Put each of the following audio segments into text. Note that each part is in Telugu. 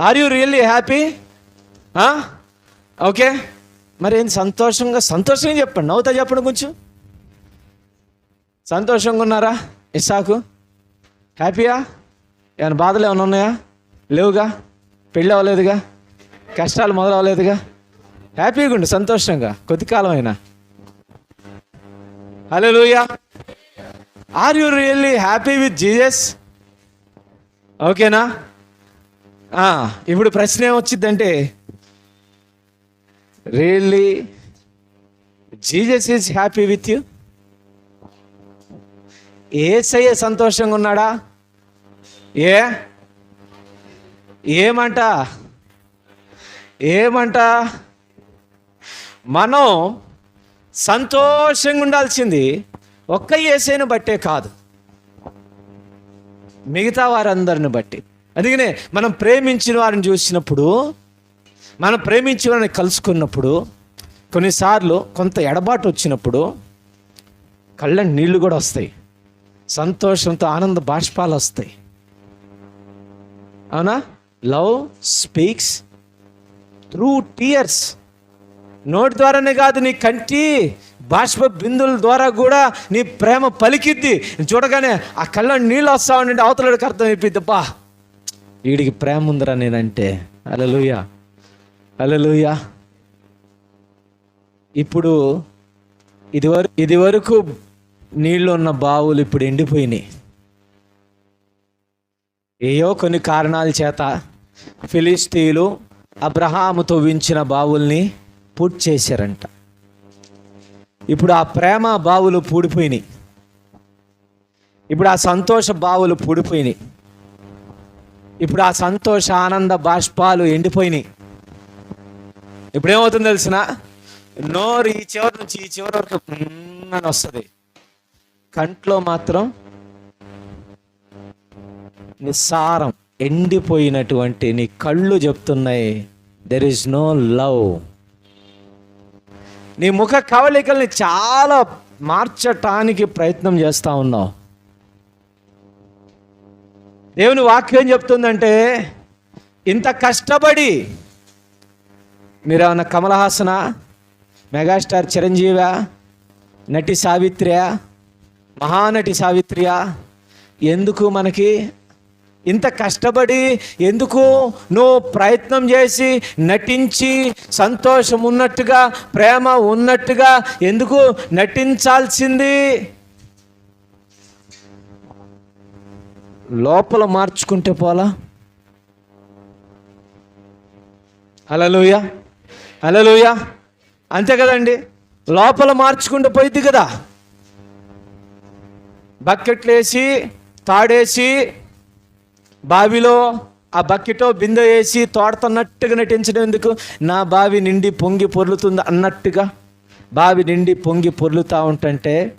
Are you really happy okay మరి ఏం సంతోషంగా సంతోషంగా చెప్పండి. నవ్వుతా చెప్పండి కొంచెం. సంతోషంగా ఉన్నారా? ఇసాకు హ్యాపీయా ఏమైనా బాధలు ఏమైనా ఉన్నాయా? లేవుగా? పెళ్ళి అవ్వలేదుగా? కష్టాలు మొదలవ్వలేదుగా? హ్యాపీగా ఉండు సంతోషంగా. కొద్ది కాలం అయినా hallelujah are you really happy with Jesus ఓకేనా ఇప్పుడు ప్రశ్న ఏమొచ్చిందంటే really Jesus is happy with you ఏసయ్య సంతోషంగా ఉన్నాడా ఏ? ఏమంట? ఏమంట? మనం సంతోషంగా ఉండాల్సింది ఒక్క ఏసైను బట్టే కాదు మిగతా వారందరిని బట్టి. అందుకనే మనం ప్రేమించిన వారిని చూసినప్పుడు మనం ప్రేమించిన వారిని కలుసుకున్నప్పుడు కొన్నిసార్లు కొంత ఎడబాటు వచ్చినప్పుడు కళ్ళ నీళ్ళు కూడా వస్తాయి. సంతోషంతో ఆనంద బాష్పాలు వస్తాయి. అవునా? Love speaks through tears. నోటి ద్వారానే కాదు నీ కంటి బాష్ప బిందుల ద్వారా కూడా నీ ప్రేమ పలికిద్ది. చూడగానే ఆ కళ్ళ నీళ్ళు వస్తావు అంటే అవతలకి అర్థం అయిపోద్ది వీడికి ప్రేమ ఉందిరా నేనంటే. అలలుయా. అలలుయా. ఇప్పుడు ఇదివరకు ఇదివరకు నీళ్ళు ఉన్న బావులు ఇప్పుడు ఎండిపోయినాయి. ఏయో కొన్ని కారణాల చేత ఫిలిస్తీన్లు అబ్రహాము తవ్వించిన బావుల్ని పూర్తి చేశారంట. ఇప్పుడు ఆ ప్రేమ బావులు పూడిపోయినాయి. ఇప్పుడు ఆ సంతోష బావులు పూడిపోయినాయి. ఇప్పుడు ఆ సంతోష ఆనంద బాష్పాలు ఎండిపోయినాయి. ఇప్పుడేమవుతుంది తెలిసిన? నోరు ఈ చివరి నుంచి ఈ చివరి వరకు అని వస్తుంది. కంట్లో మాత్రం నిస్సారం ఎండిపోయినటువంటి నీ కళ్ళు చెప్తున్నాయి దెర్ ఇస్ నో లవ్ నీ ముఖ కవలికల్ని చాలా మార్చటానికి ప్రయత్నం చేస్తూ ఉన్నావు. దేవుని వాక్యం చెప్తుందంటే ఇంత కష్టపడి మీరేమన్నా కమల్ హాసన మెగాస్టార్ చిరంజీవ నటి సావిత్రియ మహానటి సావిత్రియా ఎందుకు మనకి ఇంత కష్టపడి ఎందుకు నువ్వు ప్రయత్నం చేసి నటించి సంతోషం ఉన్నట్టుగా ప్రేమ ఉన్నట్టుగా ఎందుకు నటించాల్సింది? లోపల మార్చుకుంటే పోలా? అలలుయ అలలుయ అంతే కదండి. లోపల మార్చుకుంటూ పోయిద్ది కదా. బకెట్లు వేసి తాడేసి బావిలో ఆ బకెటో బిందె వేసి తోడుతున్నట్టుగా నటించడం ఎందుకు? నా బావి నిండి పొంగి పొర్లుతుంది అన్నట్టుగా. బావి నిండి పొంగి పొర్లుతూ ఉంటుంటే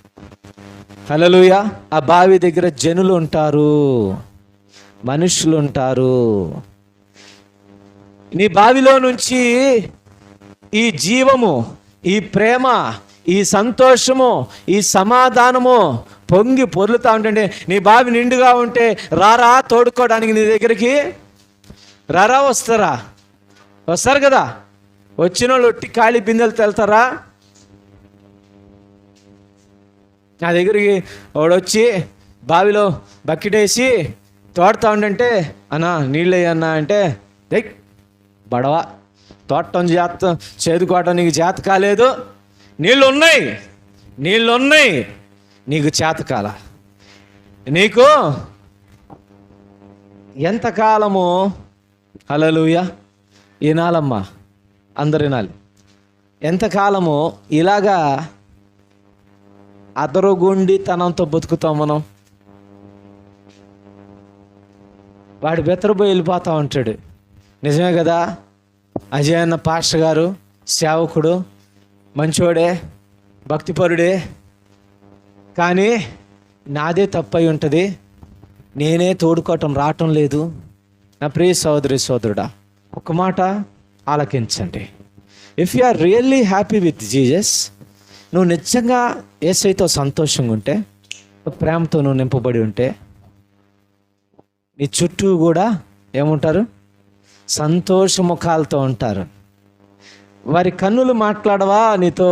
హలలుయ ఆ బావి దగ్గర జనులు ఉంటారు. మనుషులు ఉంటారు. నీ బావిలో నుంచి ఈ జీవము ఈ ప్రేమ ఈ సంతోషము ఈ సమాధానము పొంగి పొర్లుతా ఉంటుంటే నీ బావి నిండుగా ఉంటే రారా తోడుకోవడానికి నీ దగ్గరికి? రారా వస్తారా? వస్తారు కదా? వచ్చిన వాళ్ళు ఒట్టి ఖాళీ బిందెలు తెల్తారా? నా దగ్గరికి వాడొచ్చి బావిలో బకెట్ వేసి తోడుతా ఉండంటే అన్నా నీళ్ళు అన్నా అంటే దెయ్ బడవ తోటం జాత చేదుకోవటం నీకు చేత కాలేదు. నీళ్ళు ఉన్నాయి నీళ్ళు ఉన్నాయి నీకు చేత కాల. నీకు ఎంతకాలము హలలుయ వినాలమ్మా అందరు వినాలి ఎంతకాలము ఇలాగా అదరగొండితనంతో బతుకుతాం మనం. వాడు బెత్తరపోయి వెళ్ళిపోతా ఉంటాడు. నిజమే కదా? అజయ్ అన్న పాస్టర్ గారు సేవకుడు మంచోడే భక్తిపరుడే. కానీ నాదే తప్పై ఉంటుంది. నేనే తోడుకోవటం రావటం లేదు. నా ప్రియ సోదరి సోదరుడా ఒక మాట ఆలకించండి. If you are really happy with Jesus నువ్వు నిజంగా ఏసైతో సంతోషంగా ఉంటే ప్రేమతో నువ్వు నింపబడి ఉంటే నీ చుట్టూ కూడా ఏముంటారు? సంతోష ముఖాలతో ఉంటారు. వారి కన్నులు మాట్లాడవా నీతో?